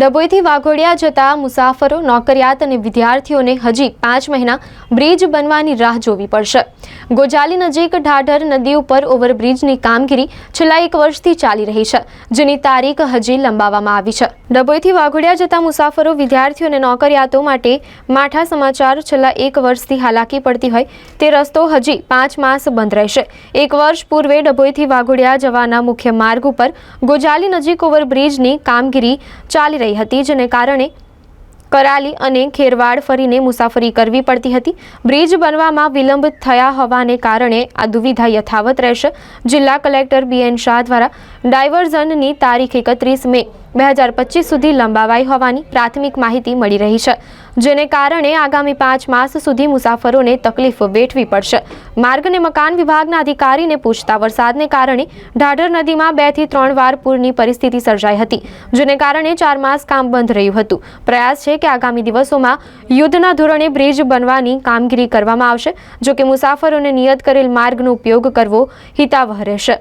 ડભોઈથી વાઘોડિયા જતા મુસાફરો, નોકરિયાત અને વિદ્યાર્થીઓને હજી પાંચ મહિના બ્રિજ બનવાની રાહ જોવી પડશે. ગોજાલી નજીક ઢાઢર નદી ઉપર ઓવરબ્રિજની કામગીરી છેલ્લા એક વર્ષથી ચાલી રહી છે, જેની તારીખ હજી લંબાવવામાં આવી છે. ડભોઈથી વાઘોડિયા જતા મુસાફરો, વિદ્યાર્થીઓ અને નોકરિયાતો માટે માઠા સમાચાર છેલ્લા એક વર્ષથી હાલાકી પડતી હોય તે રસ્તો હજી પાંચ માસ બંધ રહેશે. એક વર્ષ પૂર્વે ડભોઈથી વાઘોડિયા જવાના મુખ્ય માર્ગ ઉપર ગોજાલી નજીક ઓવરબ્રિજની કામગીરી ચાલી રહી હતી, જેને કારણે કરાલી અને ખેરવાડ ફરીને મુસાફરી કરવી પડતી હતી. બ્રિજ બનવામાં વિલંબ થયા હોવાને કારણે આ દુવિધા યથાવત રહેશે. જિલ્લા કલેક્ટર બીએન શાહ દ્વારા ડાયવર્ઝનની તારીખ એકત્રીસ મે બે હજાર પચીસ સુધી લંબાવાઈ હોવાની પ્રાથમિક માહિતી મળી રહી છે, જેને કારણે આગામી પાંચ માસ સુધી મુસાફરોને તકલીફ વેઠવી પડશે. માર્ગ અને મકાન વિભાગના અધિકારીને પૂછતા વરસાદને કારણે ઢાઢર નદીમાં બેથી ત્રણ વાર પૂરની પરિસ્થિતિ સર્જાઈ હતી, જેને કારણે ચાર માસ કામ બંધ રહ્યું હતું. પ્રયાસ છે કે આગામી દિવસોમાં યુદ્ધના ધોરણે બ્રિજ બનવાની કામગીરી કરવામાં આવશે જોકે મુસાફરોને નિયત કરેલ માર્ગનો ઉપયોગ કરવો હિતાવહ રહેશે.